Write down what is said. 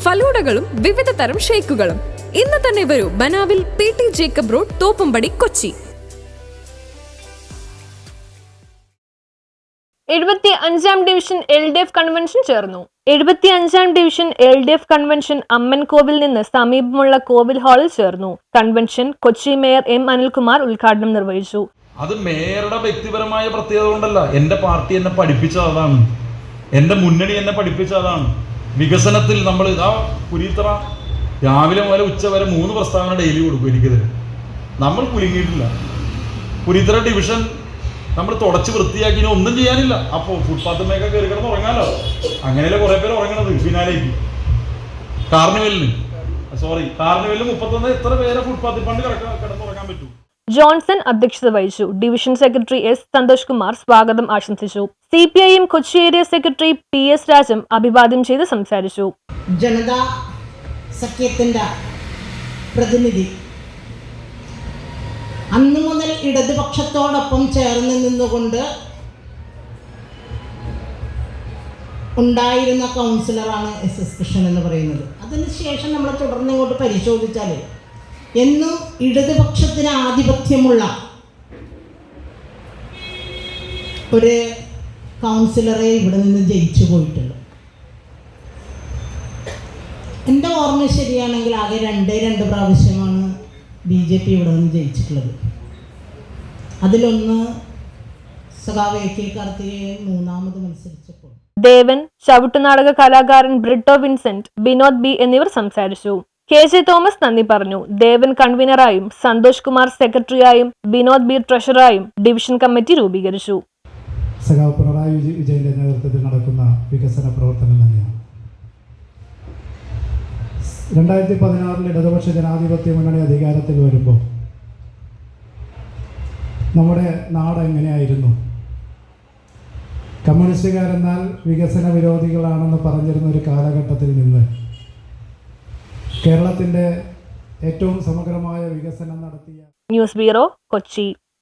ഫലൂഡകളും വിവിധ തരം ഷേക്കുകളും. ഇന്ന് തന്നെ വരൂ ബനാവിൽ P T Jacob road Thoppumpady Kochi. എഴുപത്തി അഞ്ചാം division L D F convention ചേർന്നു. എഴുപത്തി അഞ്ചാം division L D F convention Ammankovil നിന്ന് സമീപമുള്ള കോവിൽ ഹാളിൽ ചേർന്നു. Convention Kochi mayor M Anilkumar ഉദ്ഘാടനം നിർവഹിച്ചു. അത് മേയറുടെ വ്യക്തിപരമായ പ്രത്യേകത കൊണ്ടല്ല. എന്റെ പാർട്ടി എന്നെ പഠിപ്പിച്ചതാണ് അതാണ്. എന്റെ മുന്നണി എന്നെ പഠിപ്പിച്ചതാണ് അതാണ്. വികസനത്തിൽ നമ്മൾ ഇതാ പുരീത്തറ രാവിലെ മുതൽ ഉച്ച വരെ മൂന്ന് പ്രസ്താവന ഡെയിലി കൊടുക്കും എനിക്കെതിരെ നമ്മൾ കുലുങ്ങിയിട്ടില്ല. പുരീത്തറ ഡിവിഷൻ നമ്മൾ തുടച്ച് വൃത്തിയാക്കി ഇനി ഒന്നും ചെയ്യാനില്ല. അപ്പോൾ ഫുട്പാത്ത് മേഖല കയറി കിടന്ന് ഉറങ്ങാലോ? അങ്ങനെയല്ലേ കുറേ പേര് ഉറങ്ങണത് ഫിനാലേക്ക് കാർണിവലിന്. സോറി കാർണിവലിന് മുപ്പത്തൊന്ന് എത്ര പേരെ ഫുട്പാത്തിൽ പണ്ട് കിടക്കാൻ കിടന്നുറങ്ങാൻ പറ്റും? ജോൺസൺ അധ്യക്ഷത വഹിച്ചു. Division secretary S Santhosh Kumar സ്വാഗതം ആശംസിച്ചു. C P I M Kochi area secretary P S Rajam അഭിവാദ്യം ചെയ്ത് സംസാരിച്ചു. ജനതാ സഖ്യത്തിന്റെ പ്രതിനിധി അന്നു മുതൽ ഇടതുപക്ഷത്തോടൊപ്പം ചേർന്ന് നിന്നുകൊണ്ട് ഉണ്ടായിരുന്ന കൗൺസിലറാണ് എസ് എസ് കൃഷ്ണൻ എന്ന് പറയുന്നത്. അതിനുശേഷം നമ്മൾ തുടർന്ന് ഇങ്ങോട്ട് പരിശോധിച്ചാൽ എന്നും ഇടതുപക്ഷത്തിന് ആധിപത്യമുള്ള ഒരു കൗൺസിലറെ ഇവിടെ നിന്ന് ജയിച്ചു പോയിട്ടുള്ളൂ. എന്റെ ഓർമ്മ ശരിയാണെങ്കിൽ ആകെ രണ്ടേ രണ്ട് പ്രാവശ്യമാണ് ബി ജെ പി ഇവിടെ നിന്ന് ജയിച്ചിട്ടുള്ളത് അതിലൊന്ന് സഖാവ് മൂന്നാമത് ദേവൻ ചവിട്ടുനാടക കലാകാരൻ ബ്രിട്ടോ വിൻസെന്റ് ബിനോദ് ബി എന്നിവർ സംസാരിച്ചു. കെ ജെ തോമസ് നന്ദി പറഞ്ഞു. ദേവൻ കൺവീനറായും സന്തോഷ് കുമാർ സെക്രട്ടറിയായും വിനോദ് ബി ട്രഷറായും ഡിവിഷൻ കമ്മിറ്റി രൂപീകരിച്ചു. വിജയന്റെ നേതൃത്വത്തിൽ നടക്കുന്ന വികസന പ്രവർത്തനം തന്നെയാണ്. രണ്ടായിരത്തി പതിനാറിൽ ഇടതുപക്ഷ ജനാധിപത്യ മുന്നണി അധികാരത്തിൽ വരുമ്പോൾ നമ്മുടെ നാട് എങ്ങനെയായിരുന്നു? കമ്മ്യൂണിസ്റ്റുകാരെന്നാൽ വികസന വിരോധികളാണെന്ന് പറഞ്ഞിരുന്ന ഒരു കാലഘട്ടത്തിൽ നിന്ന് കേരളത്തിന്റെ ഏറ്റവും സമഗ്രമായ വികസനം നടത്തിയ ന്യൂസ് ബ്യൂറോ കൊച്ചി.